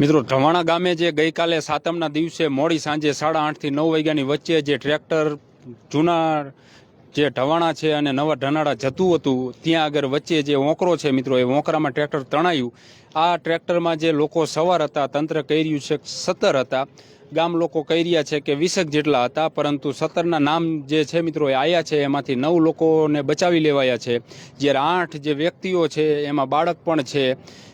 મિત્રો ઢવાણા ગામે જે ગઈકાલે સાતમના દિવસે મોડી સાંજે સાડા આઠથી નવ વાગ્યાની વચ્ચે જે ટ્રેક્ટર, જૂના જે ઢવાણા છે અને નવા ઢનાળા જતું હતું, ત્યાં આગળ વચ્ચે જે ઓંકરો છે મિત્રો, એ ઓંકરામાં ટ્રેક્ટર તણાયું. આ ટ્રેક્ટરમાં જે લોકો સવાર હતા, તંત્ર કહી રહ્યું છે સત્તર હતા. ગામ લોકો કહી રહ્યા છે કે વીસેક જેટલા હતા, પરંતુ સત્તરના નામ જે છે મિત્રો એ આવ્યા છે, એમાંથી નવ લોકોને બચાવી લેવાયા છે. જ્યારે આઠ જે વ્યક્તિઓ છે, એમાં બાળક પણ છે,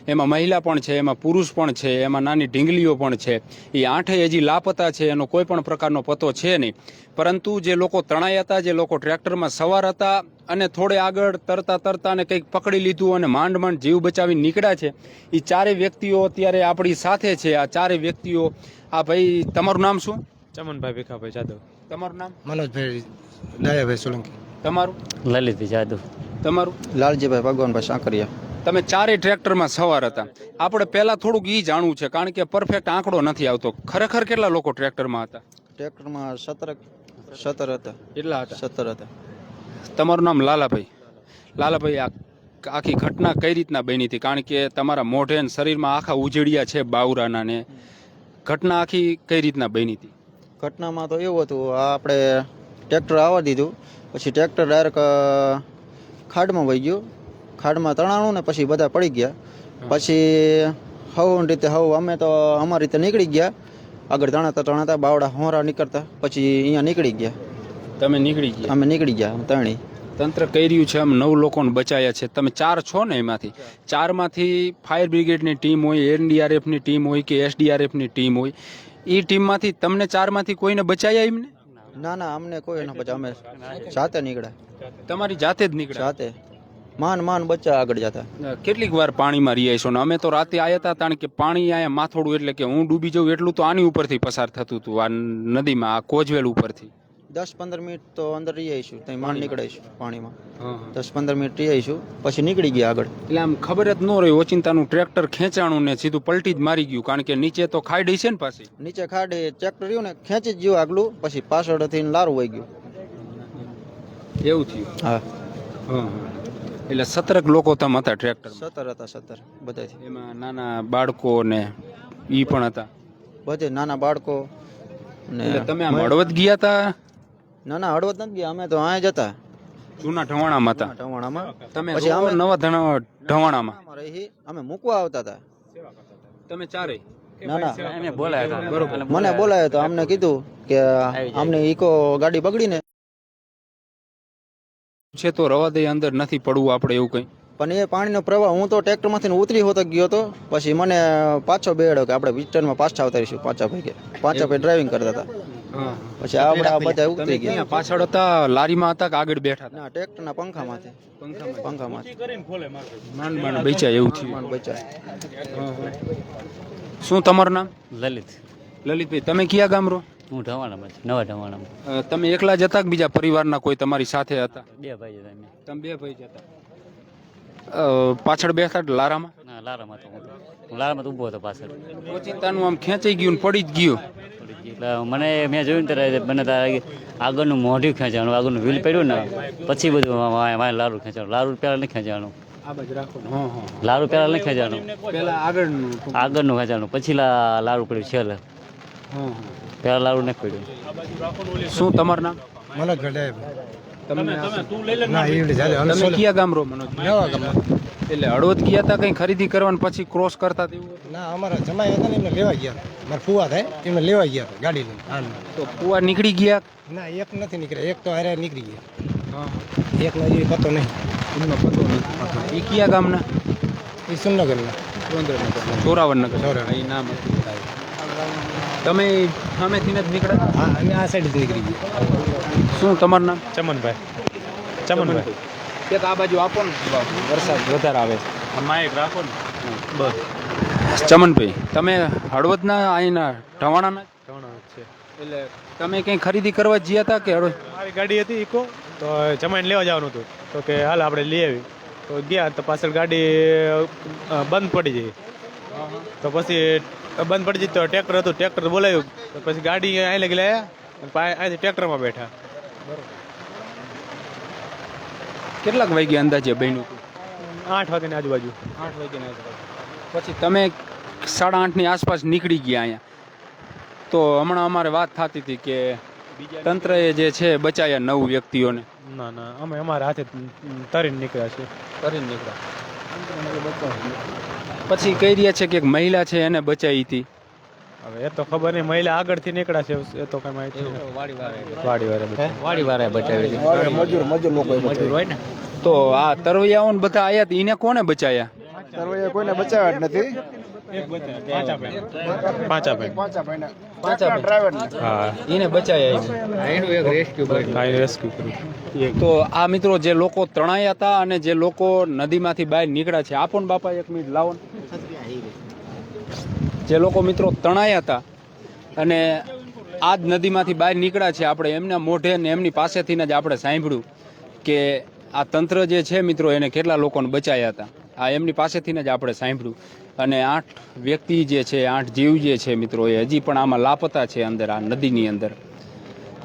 એમાં મહિલા પણ છે, એમાં પુરુષ પણ છે, એમાં નાની ઢીંગલીઓ પણ છે. એ આઠેય હજી લાપતા છે, એનો કોઈ પણ પ્રકારનો પતો છે નહીં. પરંતુ જે લોકો તણાયા હતા, જે લોકો ટ્રેક્ટરમાં સવાર હતા અને થોડે આગળ તરતા તરતા ને કંઈક પકડી લીધું અને માંડ માંડ જીવ બચાવી નીકળ્યા છે એ ચારે વ્યક્તિઓ અત્યારે આપણી સાથે છે. આ ચારે વ્યક્તિઓ આ ભાઈ તમારું નામ શું? ચમનભાઈ ભીખાભાઈ જાદવ. તમારું નામ? મનોજભાઈ દયાભાઈ સોલંકી. તમારું? લલિતભાઈ જાદવ. તમારું? લાલજીભાઈ ભગવાનભાઈ સાંકરિયા. તમે ચારેય ટ્રેક્ટરમાં સવાર હતા. આપણે પહેલા થોડુંક ઈ જાણવું છે કારણ કે પરફેક્ટ આંકડો નથી આવતો. ખરેખર કેટલા લોકો ટ્રેક્ટરમાં હતા? ટ્રેક્ટરમાં સતર સતર હતા. કેટલા હતા? સતર હતા. તમારું નામ લાલાભાઈ. લાલાભાઈ આ આખી ઘટના કઈ રીતના બની હતી? કારણ કે તમારા મોઢે શરીરમાં આખા ઉજળિયા છે બાવરાના ને ઘટના આખી કઈ રીતના બની હતી? ઘટનામાં તો એવું હતું આ આપણે ટ્રેક્ટર આવવા દીધું પછી ટ્રેક્ટર ડાયરેક્ટ ખાડમાં વહી ગયું. ખાડમાં તણાણું ને પછી બધા પડી ગયા. પછી હવું રીતે હવું અમે તો અમારી રીતે નીકળી ગયા. આગળ તણાતા તણાતા બાવડા હોરા નીકળતા પછી અહીંયા નીકળી ગયા. તમે નીકળી ગયા? અમે નીકળી ગયા ત્રણેય તંત્ર કહી રહ્યું છે આમ નવ લોકોને બચાયા છે. તમે ચાર છો ને એમાંથી? ચારમાંથી ફાયર બ્રિગેડની ટીમ હોય એનડીઆરએફની ટીમ હોય કે એસડીઆરએફની ટીમ હોય એ ટીમમાંથી તમને ચારમાંથી કોઈને બચાયા એમને? ના ના અમને કોઈ ના પછી અમે જાતે નીકળ્યા. તમારી જાતે જ નીકળ્યા? જાતે. માન માન બચ્ચા આગળ જતા. કેટલીક વાર પાણીમાં રહ્યા છો ને? અમે તો રાતે આવ્યા હતા કારણ કે પાણી અહીંયા માથોડું એટલે કે હું ડૂબી જાઉં એટલું તો આની ઉપરથી પસાર થતું હતું આ નદીમાં આ કોજવેલ ઉપરથી. દસ પંદર મિનિટ તો અંદર રહી આવીશું ત્યાં માંડ નીકળાઈશું પાણીમાં. દસ પંદર મિનિટ રહી આવીશું પછી નીકળી ગયા આગળ. એટલે આમ ખબર જ ન રહી ઓચિંતાનું ટ્રેક્ટર ખેંચાણું ને સીધું પલટી જ મારી ગયું કારણ કે નીચે તો ખાડી છે ને પાછી? નીચે ખાડે ટ્રેક્ટર રહ્યું ને ખેંચી જ ગયું આગલું પછી પાછળથી લારું વહી ગયું. એવું થયું? હા. એટલે સતરક લોકો તમ હતા ટ્રેક્ટર સતર હતા સત્તર બધા એમાં નાના બાળકો ને ઈ પણ હતા? બધે નાના બાળકો ને તમે હળવદ ગયા હતા ના ના હળવદ નથી ગયા. અમે તો આ જતા હતા. જૂના ઢવાણામાં હતા. ટવાણામાં તમે પછી અમે- નવા ધણા- ઢવાણામાં. અમારે અમે મૂકવા આવતા હતા. તમે ચારે. ના ના. એને બોલાયા હતા. બરોબર. મને બોલાયો તો અમને કીધું કે અમને ઈકો ગાડી બગડી ને છે તો રવા દે અંદર નથી પડવું આપણે એવું કઈ. પણ એ પાણીનો પ્રવાહ હું તો ટ્રેક્ટરમાંથી ઉતરી હોતો ગયો હતો પછી મને પાછો બેડો કે આપણે વિસ્ટરમાં પાછા આવતા રહીશું પાછા ભાઈ પાછા ભાઈ ડ્રાઇવિંગ કરતા હતા. પછી આપણે આ બધા તમે ઉતરી ગયા પાછળ હતા લારીમાં હતા કે આગળ બેઠા હતા? ના ટ્રેક્ટરના પંખામાંથી. પંખામાંથી. માંડ માંડ બેચ્યા એવું થયું. માંડ બચા શું તમારું નામ? લલિત. લલિતભાઈ તમે કયા ગામ રહો? હું ઢવાણામાં છું નવા ઢવાણામાં. તમે એકલા જ હતા કે બીજા પરિવારના કોઈ તમારી સાથે હતા? બે ભાઈ હતા તમે બે ભાઈ જ હતા. પાછળ બેઠા લારામાં? લારામાં તો હું લારામાં તો ઊભો હતો પાછળ. ઓચિંતાનું આમ ખેંચાઈ ગયું ને પડી જ ગયું. એટલે મને મેં જોયું ને ત્યારે મને તારે આગળનું મોઢું ખેંચાણું આગળનું વ્હીલ પડ્યું ને પછી બધું મારે લારું ખેંચવાનું. લારું પહેલાં નહીં ખેંચાણું આ બાજુ રાખો. હા હા. લારું પહેલાં નહીં ખેંચવાનું. આગળનું આગળનું ખેંચાણું પછી લા- લારું પડ્યું છેલ્લે. હા પહેલાં લારું નહીં પડ્યું. શું તમારું નામ? મને દયાભાઈ તમને ના એવડી ચાલે તમે કયા ગામ રો મનોજ નવા ગામ એટલે હળવદ ગયા હતા કઈ ખરીદી કરવાની પછી ક્રોસ કરતા તેવું ના અમારા જમાઈ હતા ને એમને લેવા ગયા મારા ફુવા થાય એમને લેવા ગયા ગાડી લઈને. તો ફુવા નીકળી ગયા? ના એક નથી નીકળ્યા એક તો હારે નીકળી ગયા. હા. એક નો એ પતો નહીં. એમનો પતો નહીં એ કયા ગામના? એ સુમનગરના ચોરાવનગર ચોરાવન. એ નામ. તમે સામેથી જ નીકળ્યા? હા અમે આ સાઈડ નીકળી ગયા. શું તમારું નામ? ચમનભાઈ. ચમનભાઈ. એક આ બાજુ આપો ને. વરસાદ વધારે આવે. માઇક રાખો ને. બસ. ચમનભાઈ તમે હળવદના અહીંના ઢવાણાના? ઢવાણા છે. એટલે તમે કંઈ ખરીદી કરવા ગયા હતા કે મારી ગાડી હતી ઇકો તો જમાઈને લેવા જવાનું હતું. તો કે હાલ આપણે લઈ આવી. તો ગયા તો પાછળ ગાડી બંધ પડી જઈ તો પછી બંધ પડી જઈ તો ટ્રેક્ટર હતું. ટ્રેક્ટર બોલાવ્યું. તો પછી ગાડી અહીં લગી લાયા અહીંથી ટ્રેક્ટરમાં બેઠા. કેટલાક વાગ્યે અંદાજે બન્યું હતું? આઠ વાગ્યાની આજુબાજુ. આઠ વાગ્યાના પછી તમે સાડા આઠની આસપાસ નીકળી ગયા અહીંયા. તો હમણાં અમારે વાત થતી હતી કે તંત્રએ જે છે બચાયા નવ વ્યક્તિઓને. ના ના અમે અમારા હાથે તરીને નીકળ્યા છે તરીને નીકળ્યા. પછી કહી રહ્યા છે કે એક મહિલા છે એને બચાવી હતી. હવે એ તો ખબર નહીં મહિલા આગળથી નીકળ્યા છે એ તો કઈ માહિતી વાડી વારે વાડી વારે બચાવી મજૂર મજૂર લોકો મજૂર હોય ને? તો આ તરવૈયાઓ બધા આયા એને કોને બચાયા? તરવૈયા કોઈને બચાવ્યા જ નથી. તો આ મિત્રો જે લોકો તણાયા હતા અને જે લોકો નદીમાંથી બહાર નીકળ્યા છે ને બાપા એક મિનિટ લાવો ને. જે લોકો મિત્રો તણાયા હતા અને આ જ નદીમાંથી બહાર નીકળ્યા છે આપણે એમના મોઢે ને એમની પાસેથી જ આપણે સાંભળ્યું કે આ તંત્ર જે છે મિત્રો એને કેટલા લોકોને બચાયા હતા. આ એમની પાસેથી જ આપણે સાંભળ્યું. અને આઠ વ્યક્તિ જે છે, આઠ જીવ જે છે મિત્રો, એ હજી પણ આમાં લાપતા છે અંદર, આ નદીની અંદર.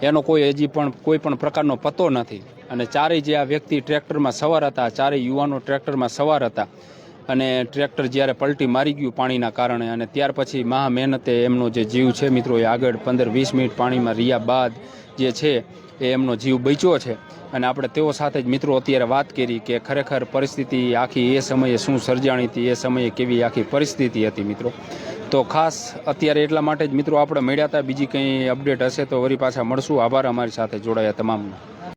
એનો કોઈ હજી પણ, કોઈ પણ પ્રકારનો પતો નથી. અને ચારેય જે આ વ્યક્તિ ટ્રેક્ટરમાં સવાર હતા, ચારેય યુવાનો ટ્રેક્ટરમાં સવાર હતા અને ટ્રેક્ટર જ્યારે પલટી મારી ગયું પાણીના કારણે અને ત્યાર પછી મહા મહેનતે એમનો જે જીવ છે, મિત્રો, એ આગળ પંદર વીસ મિનિટ પાણીમાં રહ્યા બાદ જે છે, એ એમનો જીવ બચ્યો છે. અને આપણે તેઓ સાથે જ, મિત્રો, અત્યારે વાત કરી કે ખરેખર પરિસ્થિતિ આખી એ સમયે શું સર્જાણી હતી, એ સમયે કેવી આખી પરિસ્થિતિ હતી, મિત્રો. તો ખાસ અત્યારે એટલા માટે જ, મિત્રો, આપણે મળ્યા હતા બીજી કંઈ અપડેટ હશે તો વરી પાછા મળશું. આભાર અમારી સાથે જોડાયા તમામનો.